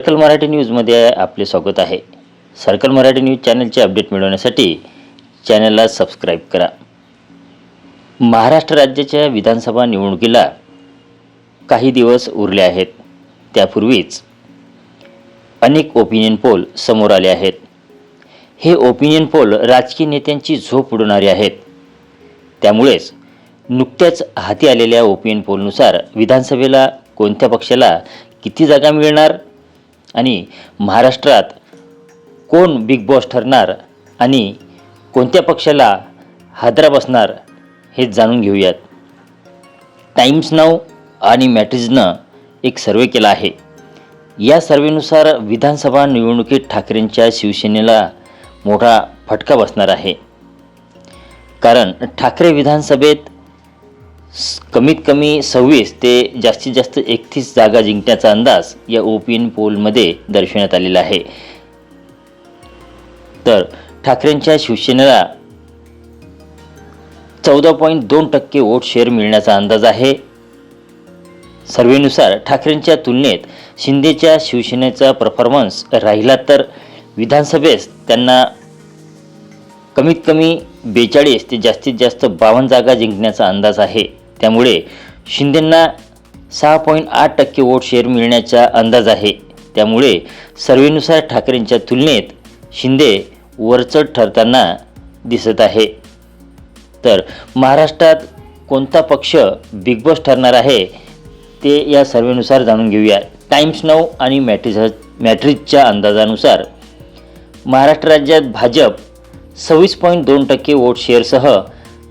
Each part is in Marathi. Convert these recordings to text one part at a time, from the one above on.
सर्कल मराठी न्यूजमध्ये आपले स्वागत आहे. सर्कल मराठी न्यूज चॅनलचे अपडेट मिळवण्यासाठी चॅनलला सबस्क्राईब करा. महाराष्ट्र राज्याच्या विधानसभा निवडणुकीला काही दिवस उरले आहेत. त्यापूर्वीच अनेक ओपिनियन पोल समोर आले आहेत. हे ओपिनियन पोल राजकीय नेत्यांची झोप उडवणारे आहेत. त्यामुळेच नुकत्याच हाती आलेल्या ओपिनियन पोलनुसार विधानसभेला कोणत्या पक्षाला किती जागा मिळणार आणि महाराष्ट्रात कोण बिग बॉस ठरणार आणि कोणत्या पक्षाला हादरा बसणार हे जाणून घेऊयात. टाईम्स नाव आणि मॅट्रिजनं एक सर्वे केला आहे. या सर्वेनुसार विधानसभा निवडणुकीत ठाकरेंच्या शिवसेनेला मोठा फटका बसणार आहे. कारण ठाकरे विधानसभेत कमीत कमी सव्वीस ते जास्तीत जास्त एकतीस जागा जिंकण्याचा अंदाज या ओपिनियन पोलमध्ये दर्शवण्यात आलेला आहे. तर ठाकरेंच्या शिवसेनेला चौदा पॉईंट दोन टक्के वोट शेअर मिळण्याचा अंदाज आहे. सर्वेनुसार ठाकरेंच्या तुलनेत शिंदेच्या शिवसेनेचा परफॉर्मन्स राहिला तर विधानसभेस त्यांना कमीत कमी बेचाळीस ते जास्तीत जास्त बावन्न जागा जिंकण्याचा अंदाज आहे. त्यामुळे शिंदेंना सहा पॉईंट आठ टक्के वोट शेअर मिळण्याचा अंदाज आहे. त्यामुळे सर्वेनुसार ठाकरेंच्या तुलनेत शिंदे वरचढ ठरताना दिसत आहे. तर महाराष्ट्रात कोणता पक्ष बिग बॉस ठरणार आहे ते या सर्वेनुसार जाणून घेऊया. टाइम्स नऊ आणि मॅट्रिज मॅट्रिजच्या अंदाजानुसार महाराष्ट्र राज्यात भाजप सव्वीस पॉईंट दोन टक्के वोट शेअरसह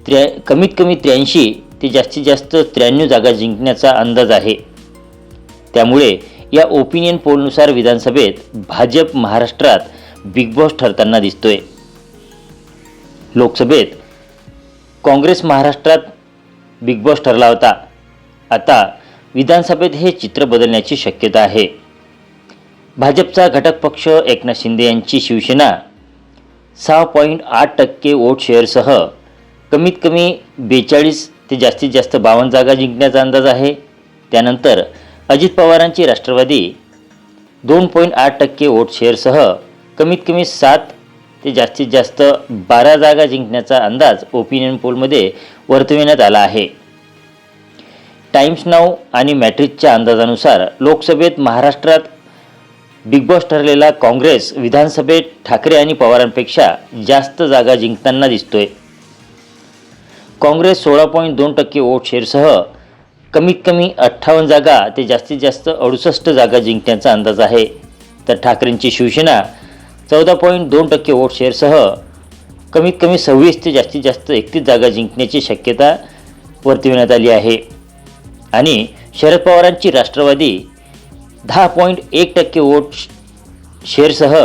त्र्या कमीत कमी त्र्याऐंशी ते जास्तीत जास्त त्र्याण्णव जागा जिंकण्याचा अंदाज आहे. त्यामुळे या ओपिनियन पोलनुसार विधानसभेत भाजप महाराष्ट्रात बिग बॉस ठरताना दिसतोय. लोकसभेत काँग्रेस महाराष्ट्रात बिग बॉस ठरला होता. आता विधानसभेत हे चित्र बदलण्याची शक्यता आहे. भाजपचा घटक पक्ष एकनाथ शिंदे यांची शिवसेना सहा पॉईंट आठ टक्के वोट शेअरसह कमीत कमी बेचाळीस ते जास्तीत जास्त बावन्न जागा जिंकण्याचा अंदाज आहे. त्यानंतर अजित पवारांची राष्ट्रवादी दोन पॉईंट आठ टक्के वोट शेअरसह कमीत कमी सात ते जास्तीत जास्त बारा जागा जिंकण्याचा अंदाज ओपिनियन पोलमध्ये वर्तविण्यात आला आहे. टाइम्स नाऊ आणि मॅट्रिकच्या अंदाजानुसार लोकसभेत महाराष्ट्रात बिग बॉस ठरलेला काँग्रेस विधानसभेत ठाकरे आणि पवारांपेक्षा जास्त जागा जिंकताना दिसतोय. काँग्रेस सोळा पॉईंट दोन टक्के वोट शेअरसह कमीत कमी अठ्ठावन्न जागा ते जास्तीत जास्त अडुसष्ट जागा जिंकण्याचा अंदाज आहे. तर ठाकरेंची शिवसेना चौदा पॉईंट दोन टक्के वोट शेअरसह कमीत कमी सव्वीस ते जास्तीत जास्त एकतीस जागा जिंकण्याची शक्यता वर्तविण्यात आली आहे. आणि शरद पवारांची राष्ट्रवादी दहा पॉईंट एक टक्के वोट शेअरसह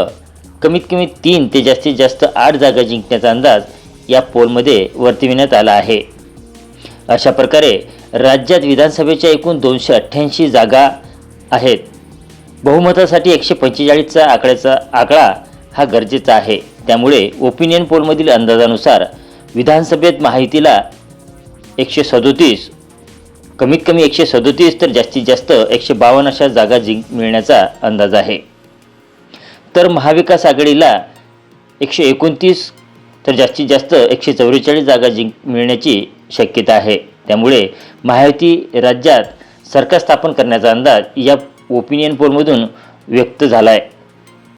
कमीत कमी तीन ते जास्तीत जास्त आठ जागा जिंकण्याचा अंदाज या पोलमध्ये वर्तविण्यात आला आहे. अशा प्रकारे राज्यात विधानसभेच्या एकूण दोनशे अठ्ठ्याऐंशी जागा आहेत. बहुमतासाठी एकशे पंचेचाळीसचा आकड्याचा आकडा हा गरजेचा आहे. त्यामुळे ओपिनियन पोलमधील अंदाजानुसार विधानसभेत माहितीला एकशे सदोतीस कमीत कमी एकशे सदोतीस तर जास्तीत जास्त एकशे बावन्न अशा जागा जिंक मिळण्याचा अंदाज आहे. तर महाविकास आघाडीला एकशे एकोणतीस तर जास्तीत जास्त एकशे चौवेचाळीस जागा जिंक मिळण्याची शक्यता आहे. त्यामुळे महायुती राज्यात सरकार स्थापन करण्याचा अंदाज या ओपिनियन पोलमधून व्यक्त झाला आहे